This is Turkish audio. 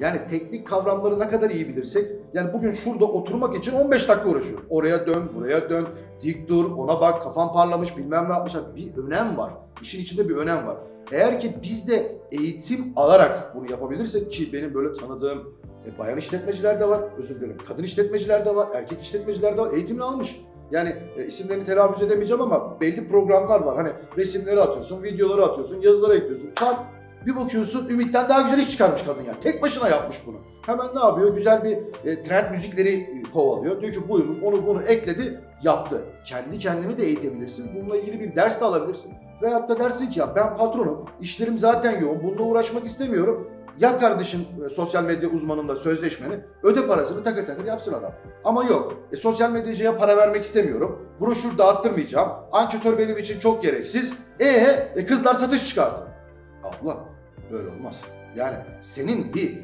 Yani teknik kavramları ne kadar iyi bilirsek, yani bugün şurada oturmak için 15 dakika uğraşıyoruz. Oraya dön, buraya dön, dik dur, ona bak, kafan parlamış, bilmem ne yapmış. Bir önem var. İşin içinde bir önem var. Eğer ki biz de eğitim alarak bunu yapabilirsek ki benim böyle tanıdığım e, bayan işletmeciler de var, özür dilerim kadın işletmeciler de var, erkek işletmeciler de var, eğitimini almış. Yani e, isimlerini telaffuz edemeyeceğim ama belli programlar var. Hani resimleri atıyorsun, videoları atıyorsun, yazıları ekliyorsun. Çat bir bakıyorsun Ümit'ten daha güzel iş çıkarmış kadın ya. Tek başına yapmış bunu. Hemen ne yapıyor? Güzel bir e, trend müzikleri e, kovalıyor. Diyor ki buymuş, onu bunu ekledi, yaptı. Kendi kendini de eğitebilirsin. Bununla ilgili bir ders de alabilirsin. Veyahut da dersin ki ya ben patronum, işlerim zaten yoğun, bununla uğraşmak istemiyorum. Yap kardeşim e, sosyal medya uzmanınla sözleşmeni, öde parasını takır takır yapsın adam. Ama yok, e, sosyal medyacıya para vermek istemiyorum, broşür dağıttırmayacağım, anketör benim için çok gereksiz, ee, e, kızlar satış çıkarttı. Abla böyle olmaz. Yani senin bir